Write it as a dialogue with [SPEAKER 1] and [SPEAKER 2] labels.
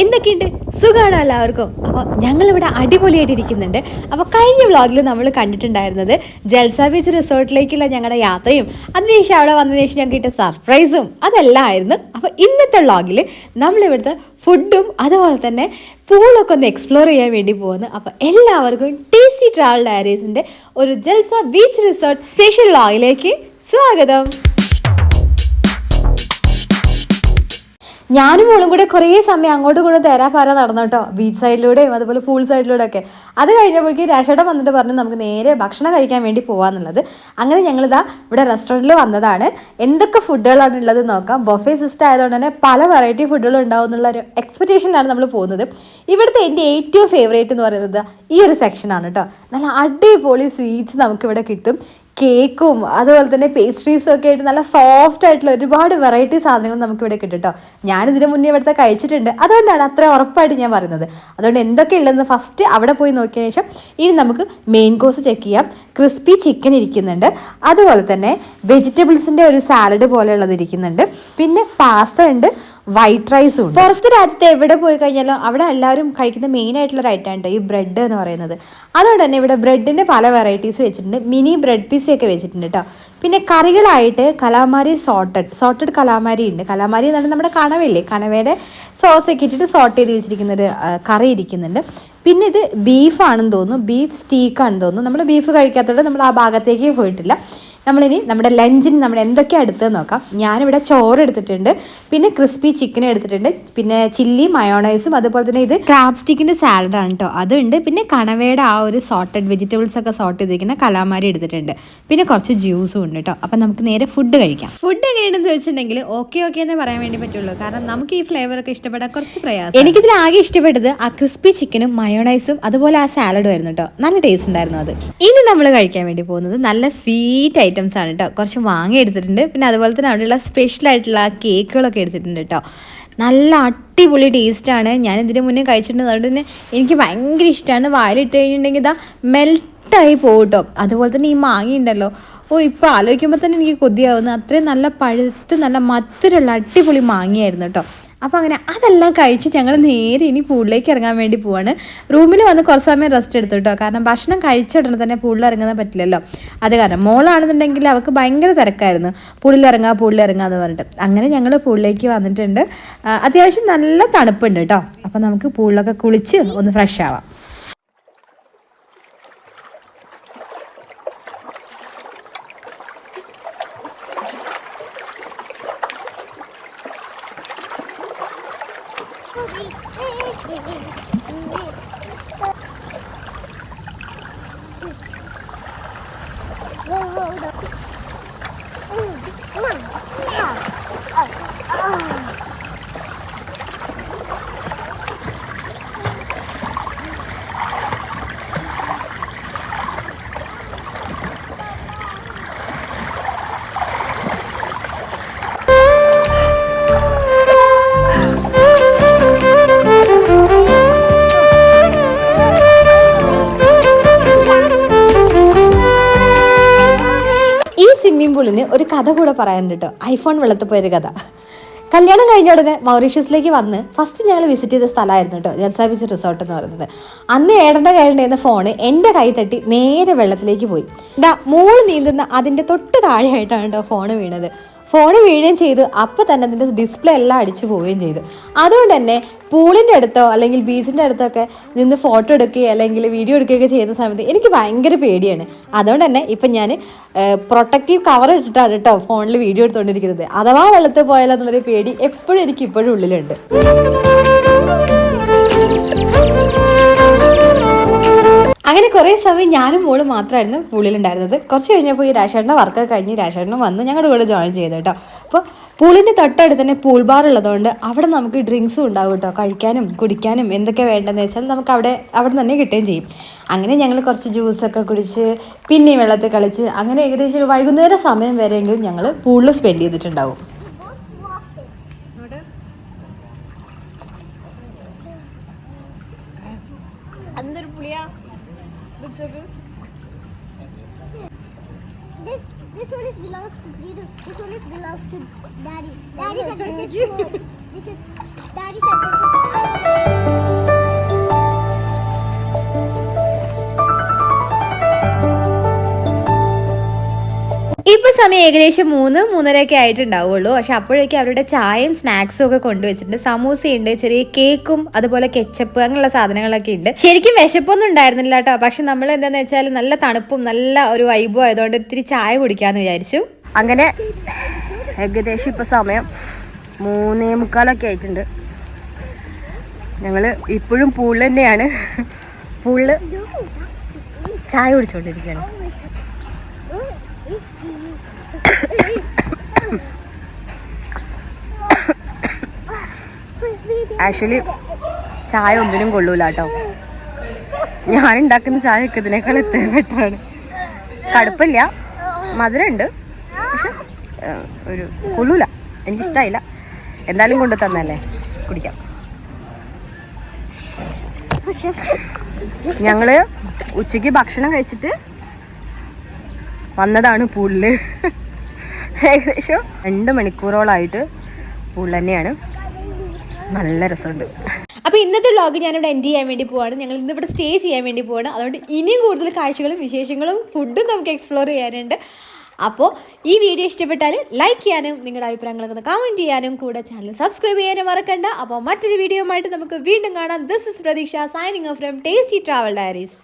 [SPEAKER 1] എന്തൊക്കെയുണ്ട്? സുഖമാണോ എല്ലാവർക്കും. അപ്പോൾ ഞങ്ങളിവിടെ അടിപൊളിയായിട്ട് ഇരിക്കുന്നുണ്ട് അപ്പോൾ കഴിഞ്ഞ വ്ളോഗിൽ നമ്മൾ കണ്ടിട്ടുണ്ടായിരുന്നത് ജൽസ ബീച്ച് റിസോർട്ടിലേക്കുള്ള ഞങ്ങളുടെ യാത്രയും അതിനുശേഷം അവിടെ വന്നതിന് ശേഷം ഞങ്ങൾക്ക് കിട്ടിയ സർപ്രൈസും അതെല്ലാം ആയിരുന്നു അപ്പോൾ ഇന്നത്തെ വ്ളോഗിൽ നമ്മളിവിടുത്തെ ഫുഡും അതുപോലെ തന്നെ പൂളൊക്കെ ഒന്ന് എക്സ്പ്ലോർ ചെയ്യാൻ വേണ്ടി പോകുന്നു. അപ്പോൾ എല്ലാവർക്കും ടേസ്റ്റി ട്രാവൽ ഡയറീസിന്റെ ഒരു ജൽസ ബീച്ച് റിസോർട്ട് സ്പെഷ്യൽ വ്ളോഗിലേക്ക് സ്വാഗതം. ഞാനും മോളും കൂടെ കുറേ സമയം അങ്ങോട്ടും കൂടെ തേരാ പാര നടന്നു കേട്ടോ. ബീച്ച് സൈഡിലൂടെയും അതുപോലെ പൂൾ സൈഡിലൂടെ ഒക്കെ അത് കഴിഞ്ഞപ്പോഴേക്കും രാഷേട വന്നിട്ട് പറഞ്ഞു നമുക്ക് നേരെ ഭക്ഷണം കഴിക്കാൻ വേണ്ടി പോകാന്നുള്ളത് അങ്ങനെ ഞങ്ങളിതാ ഇവിടെ റെസ്റ്റോറന്റിൽ വന്നതാണ്. എന്തൊക്കെ ഫുഡുകളാണ് ഉള്ളത് നോക്കാം. ബൊഫേ സിസ്റ്റം ആയതുകൊണ്ട് തന്നെ പല വെറൈറ്റി ഫുഡുകൾ ഉണ്ടാവും എന്നുള്ള ഒരു എക്സ്പെക്റ്റേഷനിലാണ് നമ്മൾ പോകുന്നത്. ഇവിടുത്തെ എന്റെ ഏറ്റവും ഫേവറേറ്റ് എന്ന് പറയുന്നത് ഈ ഒരു സെക്ഷനാണ് കേട്ടോ. നല്ല അടിപൊളി സ്വീറ്റ്സ് നമുക്കിവിടെ കിട്ടും. കേക്കും അതുപോലെ തന്നെ പേസ്ട്രീസും ഒക്കെ ആയിട്ട് നല്ല സോഫ്റ്റ് ആയിട്ടുള്ള ഒരുപാട് വെറൈറ്റി സാധനങ്ങൾ നമുക്ക് ഇവിടെ കിട്ടും കേട്ടോ ഞാനിതിന് മുന്നേ ഇവിടുത്തെ കഴിച്ചിട്ടുണ്ട്. അതുകൊണ്ടാണ് അത്ര ഉറപ്പായിട്ട് ഞാൻ പറയുന്നത്. അതുകൊണ്ട് എന്തൊക്കെ ഉള്ളതെന്ന് ഫസ്റ്റ് അവിടെ പോയി നോക്കിയതിന് ശേഷം ഇനി നമുക്ക് മെയിൻ കോഴ്സ് ചെക്ക് ചെയ്യാം. ക്രിസ്പി ചിക്കൻ ഇരിക്കുന്നുണ്ട്. അതുപോലെ തന്നെ വെജിറ്റബിൾസിന്റെ ഒരു സാലഡ് പോലെയുള്ളത് ഇരിക്കുന്നുണ്ട്. പിന്നെ പാസ്ത ഉണ്ട്. വൈറ്റ് റൈസ് ഉണ്ട്. പുറത്ത് രാജ്യത്ത് എവിടെ പോയി കഴിഞ്ഞാലും അവിടെ എല്ലാവരും കഴിക്കുന്ന മെയിൻ ആയിട്ടുള്ള ഒരു ഐറ്റം ഉണ്ട്. ഈ ബ്രെഡ് എന്ന് പറയുന്നത്. അതുകൊണ്ട് തന്നെ ഇവിടെ ബ്രെഡിന്റെ പല വെറൈറ്റീസ് വെച്ചിട്ടുണ്ട്. മിനി ബ്രെഡ് പീസ് ഒക്കെ വെച്ചിട്ടുണ്ട് കേട്ടോ പിന്നെ കറികളായിട്ട് കലാമാരി സോട്ടഡ് സോട്ടഡ് കലാമാരി ഉണ്ട്. കലാമാരി എന്ന് നമ്മുടെ കണവയില്ലേ? കണവയുടെ സോസ് ഒക്കെ ഇട്ടിട്ട് സോട്ട് ചെയ്ത് വെച്ചിരിക്കുന്ന ഒരു കറി ഇരിക്കുന്നുണ്ട്. പിന്നെ ഇത് ബീഫാണെന്ന് തോന്നുന്നു. ബീഫ് സ്റ്റീക്കാണെന്ന് തോന്നുന്നു. നമ്മൾ ബീഫ് കഴിക്കാത്തതുകൊണ്ട് നമ്മൾ ആ ഭാഗത്തേക്ക് പോയിട്ടില്ല. നമ്മളിനി നമ്മുടെ ലഞ്ചിന് നമ്മൾ എന്തൊക്കെയാണ് എടുത്തത് നോക്കാം. ഞാനിവിടെ ചോറ് എടുത്തിട്ടുണ്ട് പിന്നെ ക്രിസ്പി ചിക്കൻ എടുത്തിട്ടുണ്ട് പിന്നെ ചില്ലി മയോണൈസും അതുപോലെ തന്നെ ഇത് ക്രാബ് സ്റ്റിക്കിന്റെ സാലഡാണ് കേട്ടോ അതുണ്ട്. പിന്നെ കണവയുടെ ആ ഒരു സോട്ടഡ് വെജിറ്റബിൾസ് ഒക്കെ സോട്ട് ചെയ്തിരിക്കുന്ന കലാമാരി എടുത്തിട്ടുണ്ട്. പിന്നെ കുറച്ച് ജ്യൂസും ഉണ്ട് കേട്ടോ അപ്പം നമുക്ക് നേരെ ഫുഡ് കഴിക്കാം. ഫുഡ് എങ്ങനെയാണെന്ന് ചോദിച്ചിട്ടുണ്ടെങ്കിൽ ഓക്കെ ഓക്കെ എന്ന് പറയാൻ വേണ്ടി പറ്റുള്ളൂ. കാരണം നമുക്ക് ഈ ഫ്ലേവർ ഒക്കെ ഇഷ്ടപ്പെടാൻ കുറച്ച് പ്രയാസം. എനിക്കിതിൽ ആകെ ഇഷ്ടപ്പെട്ടത് ആ ക്രിസ്പി ചിക്കനും മയോണൈസും അതുപോലെ ആ സാലഡും ആയിരുന്നു കേട്ടോ നല്ല ടേസ്റ്റ് ഉണ്ടായിരുന്നു അത്. ഇനി നമ്മൾ കഴിക്കാൻ വേണ്ടി പോകുന്നത് നല്ല സ്വീറ്റ് ഐറ്റംസ് ആണ് കേട്ടോ കുറച്ച് വാങ്ങി എടുത്തിട്ടുണ്ട്. പിന്നെ അതുപോലെ തന്നെ അവിടെയുള്ള സ്പെഷ്യൽ ആയിട്ടുള്ള കേക്കുകളൊക്കെ എടുത്തിട്ടുണ്ട് കേട്ടോ നല്ല അടിപൊളി ടേസ്റ്റാണ് ഞാൻ ഇതിന് മുന്നേ കഴിച്ചിട്ടുണ്ട് അതുകൊണ്ട് തന്നെ എനിക്ക് ഭയങ്കര ഇഷ്ടമാണ് വായിലിട്ട് കഴിഞ്ഞിട്ടുണ്ടെങ്കിൽ ഇതാ മെൽട്ടായി പോകും കേട്ടോ അതുപോലെ തന്നെ ഈ മാങ്ങ ഉണ്ടല്ലോ. ഓ ഇപ്പോൾ ആലോചിക്കുമ്പോൾ തന്നെ എനിക്ക് കൊതിയാവുന്നു. അത്രയും നല്ല പഴുത്ത് നല്ല മധുരമുള്ള അടിപൊളി മാങ്ങയായിരുന്നു കേട്ടോ അപ്പോൾ അങ്ങനെ അതെല്ലാം കഴിച്ച് ഞങ്ങൾ നേരെ ഇനി പൂളിലേക്ക് ഇറങ്ങാൻ വേണ്ടി പോവാണ്. റൂമിൽ വന്ന് കുറച്ച് സമയം റെസ്റ്റ് എടുത്തു കേട്ടോ കാരണം ഭക്ഷണം കഴിച്ച ഉടനെ തന്നെ പൂളിൽ ഇറങ്ങാൻ പറ്റില്ലല്ലോ. അത് കാരണം മോളാണെന്നുണ്ടെങ്കിൽ അവൾക്ക് ഭയങ്കര തിരക്കായിരുന്നു. പൂളിൽ ഇറങ്ങാ എന്ന് പറഞ്ഞിട്ട്. അങ്ങനെ ഞങ്ങൾ പൂളിലേക്ക് വന്നിട്ടുണ്ട്. അത്യാവശ്യം നല്ല തണുപ്പുണ്ട് കേട്ടോ അപ്പോൾ നമുക്ക് പൂളിലൊക്കെ കുളിച്ച് ഒന്ന് ഫ്രഷ് ആവാം. Ой, ой, ой, ой. സ്വിമ്മിംഗ് പൂളിന് ഒരു കഥ കൂടെ പറയാനുണ്ട് കേട്ടോ ഐഫോൺ വെള്ളത്തിൽ പോയൊരു കഥ. കല്യാണം കഴിഞ്ഞ ഉടനെ മൗറീഷ്യസിലേക്ക് വന്ന് ഫസ്റ്റ് ഞങ്ങൾ വിസിറ്റ് ചെയ്ത സ്ഥലമായിരുന്നു കേട്ടോ ജൽസാ ബീച്ച് റിസോർട്ട് എന്ന് പറയുന്നത്. അന്ന് ഏടന്റെ കയ്യിലുണ്ടായിരുന്ന ഫോണ് എന്റെ കൈ തട്ടി നേരെ വെള്ളത്തിലേക്ക് പോയി. ഇതാ മോൾ നീന്തുന്ന അതിന്റെ തൊട്ട് താഴെയായിട്ടാണ് കേട്ടോ ഫോണ് വീണത്. ഫോണ് വീഴുകയും ചെയ്തു. അപ്പോൾ തന്നെ അതിന്റെ ഡിസ്പ്ലേ എല്ലാം അടിച്ചു പോവുകയും ചെയ്തു. അതുകൊണ്ട് തന്നെ പൂളിന്റെ അടുത്തോ അല്ലെങ്കിൽ ബീച്ചിന്റെ അടുത്തൊക്കെ നിന്ന് ഫോട്ടോ എടുക്കുകയോ അല്ലെങ്കിൽ വീഡിയോ എടുക്കുകയൊക്കെ ചെയ്യുന്ന സമയത്ത് എനിക്ക് ഭയങ്കര പേടിയാണ്. അതുകൊണ്ട് തന്നെ ഇപ്പം ഞാൻ പ്രൊട്ടക്റ്റീവ് കവർ ഇട്ടിട്ടാണ് കേട്ടോ ഫോണിൽ വീഡിയോ എടുത്തുകൊണ്ടിരിക്കുന്നത് അഥവാ വെള്ളത്തിൽ പോയാലോ എന്നുള്ളൊരു പേടി എപ്പോഴും എനിക്ക് ഇപ്പോഴും ഉള്ളിലുണ്ട്. അങ്ങനെ കുറേ സമയം ഞാനും മോളും മാത്രമായിരുന്നു പൂളിലുണ്ടായിരുന്നത്. കുറച്ച് കഴിഞ്ഞപ്പോൾ ഈ രാശേട്ടന്റെ വർക്കൊക്കെ കഴിഞ്ഞ് രാശേട്ടനും വന്ന് ഞങ്ങളുടെ കൂടെ ജോയിൻ ചെയ്തു കേട്ടോ. അപ്പോൾ പൂളിന്റെ തൊട്ടടുത്ത് തന്നെ പൂൾ ബാർ ഉള്ളതുകൊണ്ട് അവിടെ നമുക്ക് ഡ്രിങ്ക്സും ഉണ്ടാവും കേട്ടോ. കഴിക്കാനും കുടിക്കാനും എന്തൊക്കെ വേണ്ടതെന്ന് വെച്ചാൽ നമുക്ക് അവിടെ അവിടെ തന്നെ കിട്ടുകയും ചെയ്യും. അങ്ങനെ ഞങ്ങൾ കുറച്ച് ജ്യൂസൊക്കെ കുടിച്ച് പിന്നെ വെള്ളത്തിൽ കളിച്ച് അങ്ങനെ ഏകദേശം ഒരു വൈകുന്നേര സമയം വരെയെങ്കിലും ഞങ്ങൾ പൂളിൽ സ്പെൻഡ് ചെയ്തിട്ടുണ്ടാവും.
[SPEAKER 2] എന്തൊരു പുളിയാ?
[SPEAKER 3] This this one is belongs to Peter. This one is belongs to Daddy. Daddy said this is This is Daddy said this is
[SPEAKER 1] സമയം ഏകദേശം മൂന്ന് മൂന്നരയൊക്കെ ആയിട്ടുണ്ടാവുള്ളൂ. പക്ഷെ അപ്പോഴേക്കും അവരുടെ ചായയും സ്നാക്സും ഒക്കെ കൊണ്ടുവച്ചിട്ടുണ്ട്. സമൂസയുണ്ട് ചെറിയ കേക്കും അതുപോലെ കെച്ചപ്പ് അങ്ങനെയുള്ള സാധനങ്ങളൊക്കെ ഉണ്ട്. ശരിക്കും വിശപ്പൊന്നും ഉണ്ടായിരുന്നില്ല കേട്ടോ. പക്ഷെ നമ്മൾ എന്താണെന്ന് വെച്ചാൽ നല്ല തണുപ്പും നല്ല ഒരു വൈബും ആയതുകൊണ്ട് ഇത്തിരി ചായ കുടിക്കാമെന്ന് വിചാരിച്ചു.
[SPEAKER 2] അങ്ങനെ ഏകദേശം ഇപ്പൊ സമയം മൂന്നേ മുക്കാലൊക്കെ ആയിട്ടുണ്ട്. ഞങ്ങൾ ഇപ്പോഴും പൂളിൽ തന്നെയാണ്. പൂളിൽ ചായ കുടിച്ചോണ്ടിരിക്കുകയാണ് ആക്ച്വലി ചായ ഒന്നിനും കൊള്ളൂല കേട്ടോ ഞാൻ ഉണ്ടാക്കുന്ന ചായ ഇതിനേക്കാൾ എത്രയും ബെറ്ററാണ് കടുപ്പില്ല. മധുരമുണ്ട്. പക്ഷെ ഒരു കൊള്ളൂല. എനിക്ക് ഇഷ്ടമായില്ല എന്തായാലും കൊണ്ടു തന്നല്ലേ? കുടിക്കാം. ഞങ്ങൾ ഉച്ചയ്ക്ക് ഭക്ഷണം കഴിച്ചിട്ട് വന്നതാണ് പൂളിൽ ഏകദേശം രണ്ട് മണിക്കൂറോളായിട്ട് പൂൾ തന്നെയാണ്. നല്ല രസമുണ്ട്.
[SPEAKER 1] അപ്പോൾ ഇന്നത്തെ വ്ളോഗ് ഞാനിവിടെ എൻഡ് ചെയ്യാൻ വേണ്ടി പോവാണ്. ഞങ്ങൾ ഇന്ന് ഇവിടെ സ്റ്റേ ചെയ്യാൻ വേണ്ടി പോവാണ്. അതുകൊണ്ട് ഇനിയും കൂടുതൽ കാഴ്ചകളും വിശേഷങ്ങളും ഫുഡും നമുക്ക് എക്സ്പ്ലോർ ചെയ്യാനുണ്ട്. അപ്പോൾ ഈ വീഡിയോ ഇഷ്ടപ്പെട്ടാൽ ലൈക്ക് ചെയ്യാനും നിങ്ങളുടെ അഭിപ്രായങ്ങളൊക്കെ കമന്റ് ചെയ്യാനും കൂടെ ചാനൽ സബ്സ്ക്രൈബ് ചെയ്യാനും മറക്കണ്ട. അപ്പോൾ മറ്റൊരു വീഡിയോ ആയിട്ട് നമുക്ക് വീണ്ടും കാണാം. This is Pratheeksha signing off from tasty travel diaries